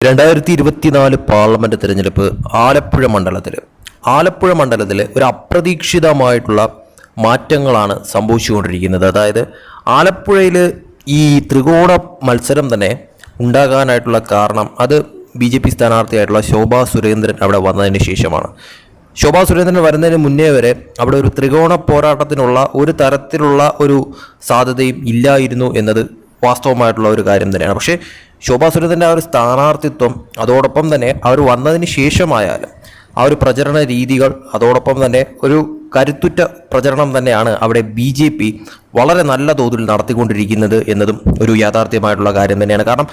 രണ്ടായിരത്തി ഇരുപത്തിനാല് പാർലമെന്റ് തിരഞ്ഞെടുപ്പ് ആലപ്പുഴ മണ്ഡലത്തിൽ ആലപ്പുഴ മണ്ഡലത്തിൽ ഒരു അപ്രതീക്ഷിതമായിട്ടുള്ള മാറ്റങ്ങളാണ് സംഭവിച്ചുകൊണ്ടിരിക്കുന്നത്. അതായത് ആലപ്പുഴയിൽ ഈ ത്രികോണ മത്സരം തന്നെ ഉണ്ടാകാനായിട്ടുള്ള കാരണം അത് ബി ജെ പി സ്ഥാനാർത്ഥിയായിട്ടുള്ള ശോഭാ സുരേന്ദ്രൻ അവിടെ വന്നതിന് ശേഷമാണ്. ശോഭാ സുരേന്ദ്രൻ വരുന്നതിന് മുന്നേ വരെ അവിടെ ഒരു ത്രികോണ പോരാട്ടത്തിനുള്ള ഒരു തരത്തിലുള്ള ഒരു സാധ്യതയും ഇല്ലായിരുന്നു എന്നത് വാസ്തവമായിട്ടുള്ള ഒരു കാര്യം തന്നെയാണ്. പക്ഷേ ശോഭാ സുരേന്ദ്രന്റെ ആ ഒരു സ്ഥാനാർത്ഥിത്വം അതോടൊപ്പം തന്നെ അവർ വന്നതിന് ശേഷമായാലും ആ ഒരു പ്രചരണ രീതികൾ അതോടൊപ്പം തന്നെ ഒരു കരുത്തുറ്റ പ്രചരണം തന്നെയാണ് അവിടെ ബി ജെ പി വളരെ നല്ല തോതിൽ നടത്തിക്കൊണ്ടിരിക്കുന്നത് എന്നതും ഒരു യാഥാർത്ഥ്യമായിട്ടുള്ള കാര്യം തന്നെയാണ്. കാരണം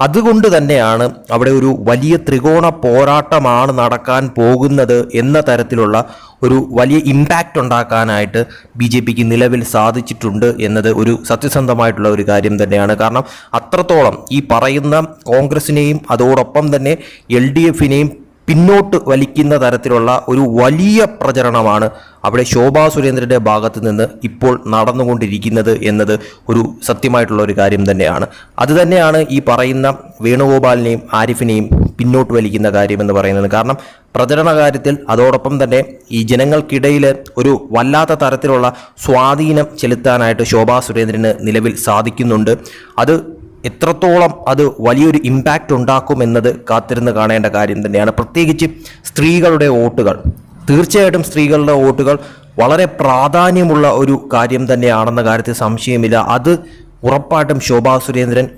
അതുകൊണ്ട് തന്നെയാണ് അവിടെ ഒരു വലിയ ത്രികോണ പോരാട്ടമാണ് നടക്കാൻ പോകുന്നത് എന്ന തരത്തിലുള്ള ഒരു വലിയ ഇമ്പാക്റ്റ് ഉണ്ടാക്കാനായിട്ട് ബി ജെ പിക്ക് നിലവിൽ സാധിച്ചിട്ടുണ്ട് എന്നത് ഒരു സത്യസന്ധമായിട്ടുള്ള ഒരു കാര്യം തന്നെയാണ്. കാരണം അത്രത്തോളം ഈ പറയുന്ന കോൺഗ്രസിനെയും അതോടൊപ്പം തന്നെ എൽ ഡി എഫിനെയും പിന്നോട്ട് വലിക്കുന്ന തരത്തിലുള്ള ഒരു വലിയ പ്രചരണമാണ് അവിടെ ശോഭാ സുരേന്ദ്രന്റെ ഭാഗത്ത് നിന്ന് ഇപ്പോൾ നടന്നുകൊണ്ടിരിക്കുന്നത് എന്നത് ഒരു സത്യമായിട്ടുള്ള ഒരു കാര്യം തന്നെയാണ്. അതുതന്നെയാണ് ഈ പറയുന്ന വേണുഗോപാലിനെയും ആരിഫിനെയും പിന്നോട്ട് വലിക്കുന്ന കാര്യമെന്ന് പറയുന്നത്. കാരണം പ്രചരണ കാര്യത്തിൽ അതോടൊപ്പം തന്നെ ഈ ജനങ്ങൾക്കിടയിൽ ഒരു വല്ലാത്ത തരത്തിലുള്ള സ്വാധീനം ചെലുത്താനായിട്ട് ശോഭാ സുരേന്ദ്രന് നിലവിൽ സാധിക്കുന്നുണ്ട്. അത് എത്രത്തോളം അത് വലിയൊരു ഇമ്പാക്റ്റ് ഉണ്ടാക്കുമെന്നത് കാത്തിരുന്ന് കാണേണ്ട കാര്യം തന്നെയാണ്. പ്രത്യേകിച്ച് സ്ത്രീകളുടെ വോട്ടുകൾ. തീർച്ചയായിട്ടും സ്ത്രീകളുടെ വോട്ടുകൾ വളരെ പ്രാധാന്യമുള്ള ഒരു കാര്യം തന്നെയാണെന്ന കാര്യത്തിൽ സംശയമില്ല. അത് ഉറപ്പായിട്ടും ശോഭാ സുരേന്ദ്രൻ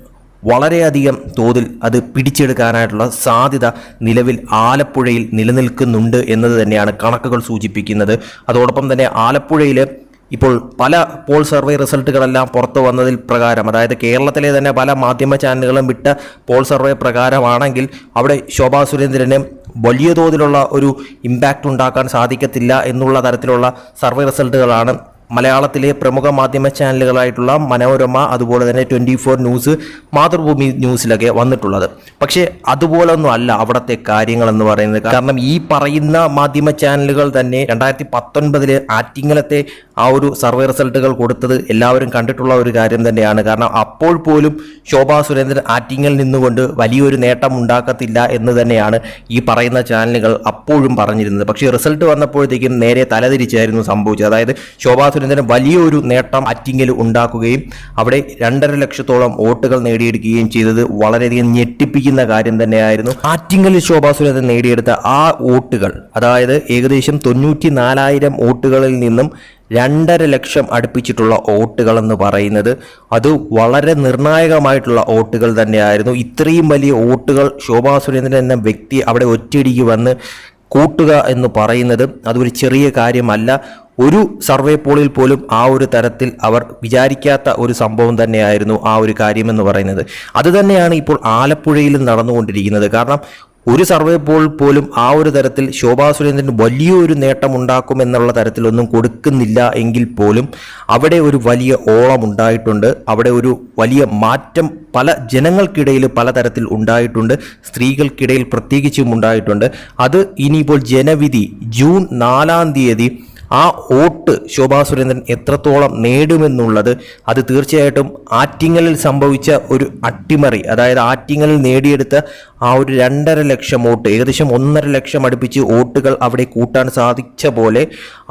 വളരെയധികം തോതിൽ അത് പിടിച്ചെടുക്കാനായിട്ടുള്ള സാധ്യത നിലവിൽ ആലപ്പുഴയിൽ നിലനിൽക്കുന്നുണ്ട് എന്നത് തന്നെയാണ് കണക്കുകൾ സൂചിപ്പിക്കുന്നത്. അതോടൊപ്പം തന്നെ ആലപ്പുഴയിൽ ഇപ്പോൾ പല പോൾ സർവേ റിസൾട്ടുകളെല്ലാം പുറത്തു വന്നതിൽ പ്രകാരം അതായത് കേരളത്തിലെ തന്നെ പല മാധ്യമ ചാനലുകളും വിട്ട പോൾ സർവേ പ്രകാരമാണെങ്കിൽ അവിടെ ശോഭാ സുരേന്ദ്രന് വലിയ തോതിലുള്ള ഒരു ഇമ്പാക്റ്റ് ഉണ്ടാക്കാൻ സാധിക്കത്തില്ല എന്നുള്ള തരത്തിലുള്ള സർവേ റിസൾട്ടുകളാണ് മലയാളത്തിലെ പ്രമുഖ മാധ്യമ ചാനലുകളായിട്ടുള്ള മനോരമ അതുപോലെ തന്നെ ട്വന്റി ഫോർ ന്യൂസ് മാതൃഭൂമി ന്യൂസിലൊക്കെ വന്നിട്ടുള്ളത്. പക്ഷേ അതുപോലൊന്നും അല്ല അവിടുത്തെ കാര്യങ്ങൾ എന്ന് പറയുന്നത്. കാരണം ഈ പറയുന്ന മാധ്യമ ചാനലുകൾ തന്നെ രണ്ടായിരത്തി പത്തൊൻപതിൽ ആറ്റിങ്ങലത്തെ ആ ഒരു സർവേ റിസൾട്ടുകൾ കൊടുത്തത് എല്ലാവരും കണ്ടിട്ടുള്ള ഒരു കാര്യം തന്നെയാണ്. കാരണം അപ്പോൾ പോലും ശോഭാ സുരേന്ദ്രൻ ആറ്റിങ്ങൽ നിന്നുകൊണ്ട് വലിയൊരു നേട്ടം ഉണ്ടാക്കത്തില്ല എന്ന് തന്നെയാണ് ഈ പറയുന്ന ചാനലുകൾ അപ്പോഴും പറഞ്ഞിരുന്നത്. പക്ഷേ റിസൾട്ട് വന്നപ്പോഴത്തേക്കും നേരെ തലതിരിച്ചായിരുന്നു സംഭവിച്ചത്. അതായത് ശോഭാ സുരേന്ദ്രൻ വലിയൊരു നേട്ടം അറ്റിങ്ങിൽ ഉണ്ടാക്കുകയും അവിടെ രണ്ടര ലക്ഷത്തോളം വോട്ടുകൾ നേടിയെടുക്കുകയും ചെയ്തത് വളരെയധികം ഞെട്ടിപ്പിക്കുന്ന കാര്യം തന്നെയായിരുന്നു. ആറ്റിങ്ങൽ ശോഭാ സുരേന്ദ്രൻ നേടിയെടുത്ത ആ വോട്ടുകൾ അതായത് ഏകദേശം തൊണ്ണൂറ്റി നാലായിരം വോട്ടുകളിൽ നിന്നും രണ്ടര ലക്ഷം അടുപ്പിച്ചിട്ടുള്ള വോട്ടുകൾ എന്ന് പറയുന്നത് അത് വളരെ നിർണായകമായിട്ടുള്ള വോട്ടുകൾ തന്നെയായിരുന്നു. ഇത്രയും വലിയ വോട്ടുകൾ ശോഭാ സുരേന്ദ്രൻ എന്ന വ്യക്തി അവിടെ ഒറ്റയടിക്ക് വന്ന് കൂട്ടുക എന്ന് പറയുന്നത് അതൊരു ചെറിയ കാര്യമല്ല. ഒരു സർവേ പോളിൽ പോലും ആ ഒരു തരത്തിൽ അവർ വിചാരിക്കാത്ത ഒരു സംഭവം തന്നെയായിരുന്നു ആ ഒരു കാര്യമെന്ന് പറയുന്നത്. അത് തന്നെയാണ് ഇപ്പോൾ ആലപ്പുഴയിലും നടന്നുകൊണ്ടിരിക്കുന്നത്. കാരണം ഒരു സർവേ പോൾ പോലും ആ ഒരു തരത്തിൽ ശോഭാ സുരേന്ദ്രൻ വലിയൊരു നേട്ടം ഉണ്ടാക്കുമെന്നുള്ള തരത്തിലൊന്നും കൊടുക്കുന്നില്ല എങ്കിൽ പോലും അവിടെ ഒരു വലിയ ഓളം ഉണ്ടായിട്ടുണ്ട് അവിടെ ഒരു വലിയ മാറ്റം പല ജനങ്ങൾക്കിടയിൽ പലതരത്തിൽ ഉണ്ടായിട്ടുണ്ട്. സ്ത്രീകൾക്കിടയിൽ പ്രത്യേകിച്ചും ഉണ്ടായിട്ടുണ്ട്. അത് ഇനിയിപ്പോൾ ജനവിധി ജൂൺ നാലാം തീയതി ആ വോട്ട് ശോഭാ സുരേന്ദ്രൻ എത്രത്തോളം നേടുമെന്നുള്ളത് അത് തീർച്ചയായിട്ടും ആറ്റിങ്ങലിൽ സംഭവിച്ച ഒരു അട്ടിമറി അതായത് ആറ്റിങ്ങലിൽ നേടിയെടുത്ത ആ ഒരു രണ്ടര ലക്ഷം വോട്ട് ഏകദേശം ഒന്നര ലക്ഷം അടുപ്പിച്ച് വോട്ടുകൾ അവിടെ കൂട്ടാൻ സാധിച്ച പോലെ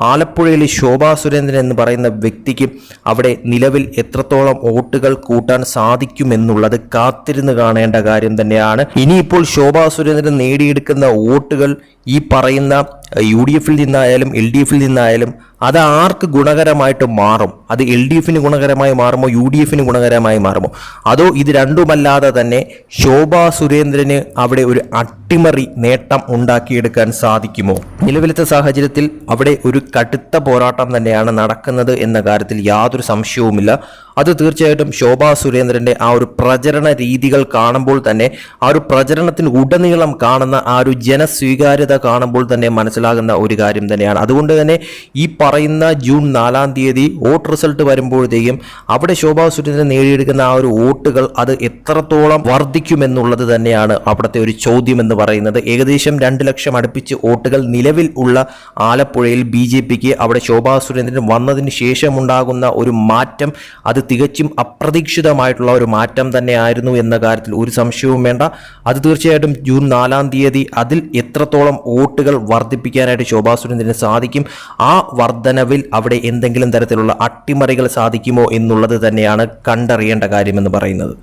ആലപ്പുഴയിലെ ശോഭാ സുരേന്ദ്രൻ എന്ന് പറയുന്ന വ്യക്തിക്ക് അവിടെ നിലവിൽ എത്രത്തോളം വോട്ടുകൾ കൂട്ടാൻ സാധിക്കുമെന്നുള്ളത് കാത്തിരുന്ന് കാണേണ്ട കാര്യം തന്നെയാണ്. ഇനിയിപ്പോൾ ശോഭാ സുരേന്ദ്രൻ നേടിയെടുക്കുന്ന വോട്ടുകൾ ഈ പറയുന്ന യു ഡി എഫിൽ നിന്നായാലും എൽ ഡി എഫിൽ നിന്നായാലും അത് ആർക്ക് ഗുണകരമായിട്ട് മാറും? അത് എൽ ഡി എഫിന് ഗുണകരമായി മാറുമോ? യു ഡി എഫിന് ഗുണകരമായി മാറുമോ? അതോ ഇത് രണ്ടുമല്ലാതെ തന്നെ ശോഭാ സുരേന്ദ്രന് അവിടെ ഒരു അട്ടിമറി നേട്ടം ഉണ്ടാക്കിയെടുക്കാൻ സാധിക്കുമോ? നിലവിലത്തെ സാഹചര്യത്തിൽ അവിടെ ഒരു കടുത്ത പോരാട്ടം തന്നെയാണ് നടക്കുന്നത് എന്ന കാര്യത്തിൽ യാതൊരു സംശയവുമില്ല. അത് തീർച്ചയായിട്ടും ശോഭാ സുരേന്ദ്രന്റെ ആ ഒരു പ്രചരണ രീതികൾ കാണുമ്പോൾ തന്നെ ആ ഒരു പ്രചരണത്തിന് ഉടനീളം കാണുന്ന ആ ഒരു ജനസ്വീകാര്യത കാണുമ്പോൾ തന്നെ മനസ്സിലാകുന്ന ഒരു കാര്യം തന്നെയാണ്. അതുകൊണ്ട് തന്നെ ഈ പറയുന്ന ജൂൺ നാലാം തീയതി വോട്ട് റിസൾട്ട് വരുമ്പോഴത്തേക്കും അവിടെ ശോഭാ സുരേന്ദ്രൻ നേടിയെടുക്കുന്ന ആ ഒരു വോട്ടുകൾ അത് എത്രത്തോളം വർദ്ധിക്കുമെന്നുള്ളത് തന്നെയാണ് അവിടുത്തെ ഒരു ചോദ്യം എന്ന് പറയുന്നത്. ഏകദേശം രണ്ട് ലക്ഷം അടുപ്പിച്ച് വോട്ടുകൾ നിലവിൽ ഉള്ള ആലപ്പുഴയിൽ ബി ജെ പിക്ക് അവിടെ ശോഭാ സുരേന്ദ്രൻ വന്നതിന് ശേഷമുണ്ടാകുന്ന ഒരു മാറ്റം അത് തികച്ചും അപ്രതീക്ഷിതമായിട്ടുള്ള ഒരു മാറ്റം തന്നെയായിരുന്നു എന്ന കാര്യത്തിൽ ഒരു സംശയവും വേണ്ട. അത് തീർച്ചയായിട്ടും ജൂൺ നാലാം തീയതി അതിൽ എത്രത്തോളം വോട്ടുകൾ വർദ്ധിപ്പിക്കാനായിട്ട് ശോഭാ സുരേന്ദ്രന് സാധിക്കും ആ വർധനവിൽ അവിടെ എന്തെങ്കിലും തരത്തിലുള്ള അട്ടിമറികൾ സാധിക്കുമോ എന്നുള്ളത് തന്നെയാണ് കണ്ടറിയേണ്ട കാര്യമെന്ന് പറയുന്നത്.